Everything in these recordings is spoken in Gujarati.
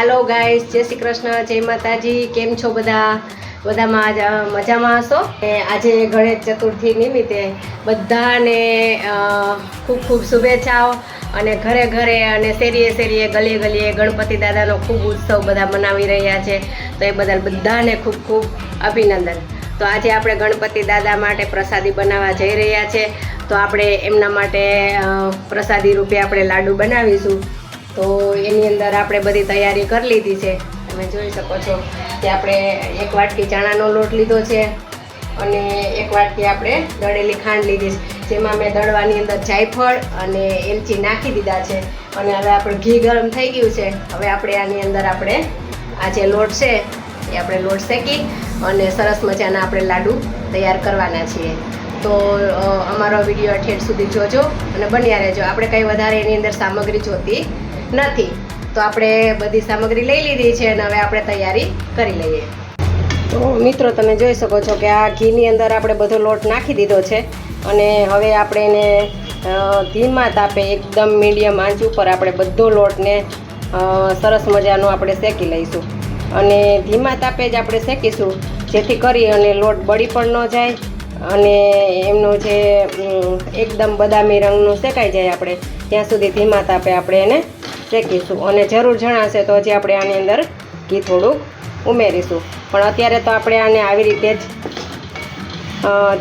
હાલો ગાઈસ જય શ્રી કૃષ્ણ, જય માતાજી, કેમ છો બધા? બધામાં આજ મજામાં હશો? આજે ગણેશ ચતુર્થી નિમિત્તે બધાને ખૂબ ખૂબ શુભેચ્છાઓ અને ઘરે ઘરે અને શેરીએ શેરીએ, ગલીએ ગલીએ ગણપતિ દાદાનો ખૂબ ઉત્સવ બધા મનાવી રહ્યા છે. તો એ બદલ બધાને ખૂબ ખૂબ અભિનંદન. તો આજે આપણે ગણપતિ દાદા માટે પ્રસાદી બનાવવા જઈ રહ્યા છે. તો આપણે એમના માટે પ્રસાદી રૂપે આપણે લાડુ બનાવીશું. તો એની અંદર આપણે બધી તૈયારી કરી લીધી છે. તમે જોઈ શકો છો કે આપણે એક વાટકી ચણાનો લોટ લીધો છે અને એક વાટકી આપણે દળેલી ખાંડ લીધી છે. જેમાં મેં દળવાની અંદર જાયફળ અને એલચી નાખી દીધા છે અને હવે આપણે ઘી ગરમ થઈ ગયું છે. હવે આપણે આની અંદર આપણે આ જે લોટ છે એ આપણે લોટ શેકી અને સરસ મજાના આપણે લાડુ તૈયાર કરવાના છીએ. તો અમારો વીડિયો ઠેઠ સુધી જોજો અને બન્યા રહેજો. આપણે કંઈ વધારે એની અંદર સામગ્રી જોતી નથી. તો આપણે બધી સામગ્રી લઈ લીધી છે અને હવે આપણે તૈયારી કરી લઈએ. તો મિત્રો, તમે જોઈ શકો છો કે આ ઘીની અંદર આપણે બધો લોટ નાખી દીધો છે અને હવે આપણે એને ધીમા તાપે એકદમ મીડિયમ આંચ ઉપર આપણે બધો લોટને સરસ મજાનો આપણે શેકી લઈશું. અને ધીમા તાપે જ આપણે શેકીશું, જેથી કરી અને લોટ બળી પણ ન જાય અને એમનો જે એકદમ બદામી રંગનું શેકાઈ જાય આપણે, ત્યાં સુધી ધીમા તાપે આપણે એને શેકીશું અને જરૂર જણાશે તો હજી આપણે આની અંદર ઘી થોડુંક ઉમેરીશું. પણ અત્યારે તો આપણે આને આવી રીતે જ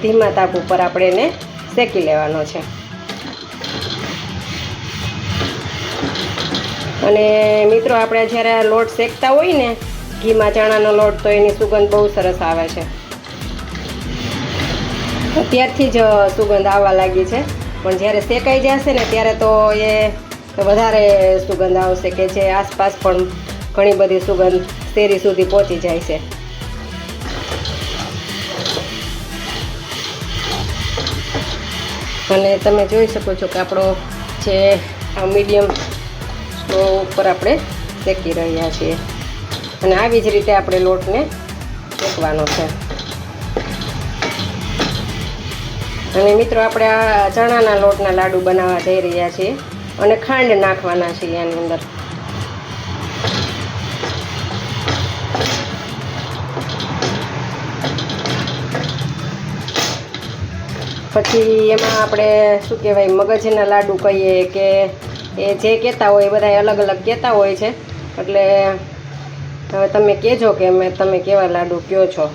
ધીમા તાપ ઉપર આપણે એને શેકી લેવાનો છે. અને મિત્રો આપણે જ્યારે આ લોટ શેકતા હોય ને, ઘીમાં ચણાનો લોટ તો એની સુગંધ બહુ સરસ આવે છે. અત્યારથી જ સુગંધ આવવા લાગી છે. પણ જ્યારે શેકાઈ જશે ને, ત્યારે તો એ વધારે સુગંધ આવશે કે જે આસપાસ પણ ઘણી બધી સુગંધ શેરી સુધી પહોંચી જાય છે. અને તમે જોઈ શકો છો કે આપણો જે આ મીડિયમ ઉપર આપણે શેકી રહ્યા છીએ. અને આવી જ રીતે આપણે લોટને શેકવાનો છે. અને મિત્રો, આપણે આ ચણાના લોટના લાડુ બનાવવા જઈ રહ્યા છીએ. અને ખાંડ નાખવાના છે એની અંદર. પછી એમાં આપણે શું કહેવાય, મગજના લાડુ કહીએ કે એ જે કહેતા હોય એ બધા અલગ અલગ કહેતા હોય છે. એટલે હવે તમે કહેજો કે મેં તમે કેવા લાડુ કયો છો?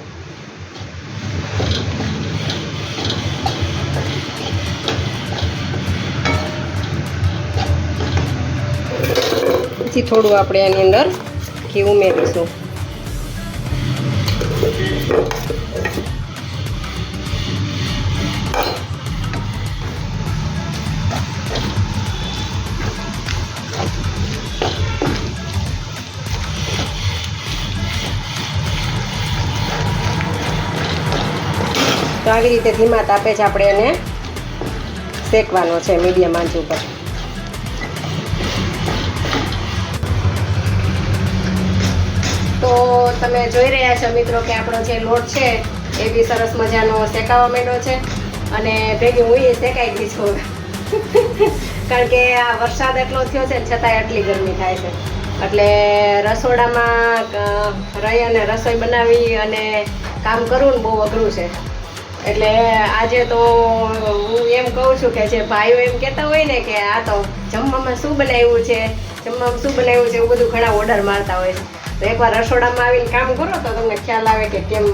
પછી થોડું આપણે એની અંદર ઘી ઉમેરીશું. તો આવી રીતે ધીમા તાપે જ આપણે એને શેકવાનો છે મીડિયમ આંચ ઉપર. તો તમે જોઈ રહ્યા છો મિત્રો કે આપણો જે લોટ છે, એ બી સરસ મજાનો શેકાવા માંડ્યો છે. અને ભેગી હું એ શેકાઈ ગઈ છું. કારણ કે આ વરસાદ એટલો થયો છે છતાંય આટલી ગરમી થાય છે. એટલે રસોડામાં રહી અને રસોઈ બનાવી અને કામ કરવું ને બહુ અઘરું છે. એટલે આજે તો હું એમ કહું છું કે જે ભાઈઓ એમ કહેતા હોય ને કે આ તો જમવામાં શું બનાવ્યું છે, જમવામાં શું બનાવ્યું છે, એવું બધું ઘણા ઓર્ડર મારતા હોય છે. તો એકવાર રસોડામાં આવીને કામ કરો તો તમને ખ્યાલ આવે કે કેમ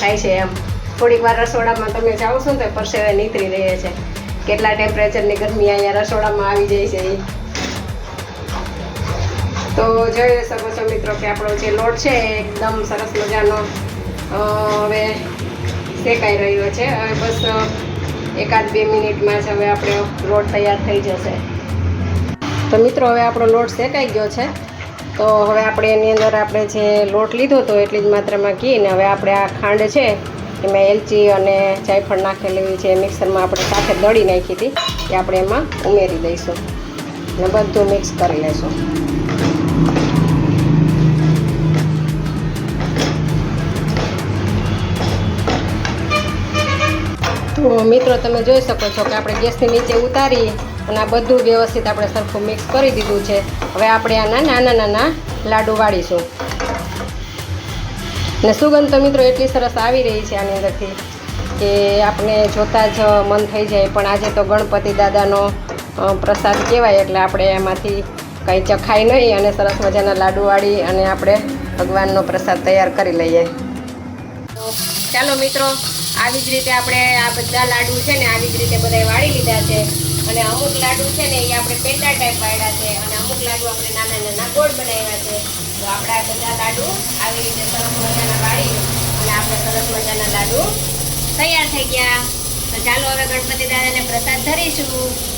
થાય છે એમ. થોડીક વાર રસોડામાં તમે જાઓ છો ને તો પરસેવે નીતરી રહે છે. કેટલા ટેમ્પરેચરની ગરમી અહીંયા રસોડામાં આવી જાય છે એ તો જોઈ શકો છો મિત્રો કે આપણો જે લોટ છે એકદમ સરસ મજાનો હવે શેકાઈ રહ્યો છે. હવે બસ એકાદ બે મિનિટમાં જ હવે આપણો લોટ તૈયાર થઈ જશે. તો મિત્રો, હવે આપણો લોટ શેકાઈ ગયો છે. તો હવે આપણે એની અંદર આપણે જે લોટ લીધો હતો એટલી જ માત્રામાં ઘી ને હવે આપણે આ ખાંડ છે એમાં એલચી અને જાયફળ નાખેલી છે મિક્સરમાં આપણે સાથે દળી નાખી હતી, એ આપણે એમાં ઉમેરી દઈશું ને બધું મિક્સ કરી લઈશું. મિત્રો તમે જોઈ શકો છો કે આપણે ગેસની નીચે ઉતારી અને આ બધું વ્યવસ્થિત આપણે સરખું મિક્સ કરી દીધું છે. હવે આપણે આના નાના નાના લાડુ વાળીશું. ને સુગંધ તો મિત્રો એટલી સરસ આવી રહી છે આની અંદરથી કે આપણે જોતાં જ મન થઈ જાય. પણ આજે તો ગણપતિ દાદાનો પ્રસાદ કહેવાય એટલે આપણે એમાંથી કંઈ ચખાય નહીં અને સરસ મજાના લાડુ વાળી અને આપણે ભગવાનનો પ્રસાદ તૈયાર કરી લઈએ. ચાલો મિત્રો, આવી જ રીતે આપણે આ બધા લાડુ છે ને આવી જ રીતે બધા વાળી લીધા છે. અને અમુક લાડુ છે ને એ આપણે પેટા ટાઈપ વાળ્યા છે અને અમુક લાડુ આપણે નાના નાના ગોળ બનાવ્યા છે. તો આપણા બધા લાડુ આવી રીતે સરસ મજાના વાળી અને આપણે સરસ મજાના લાડુ તૈયાર થઈ ગયા. તો ચાલો હવે ગણપતિ દાદાને પ્રસાદ ધરીશું.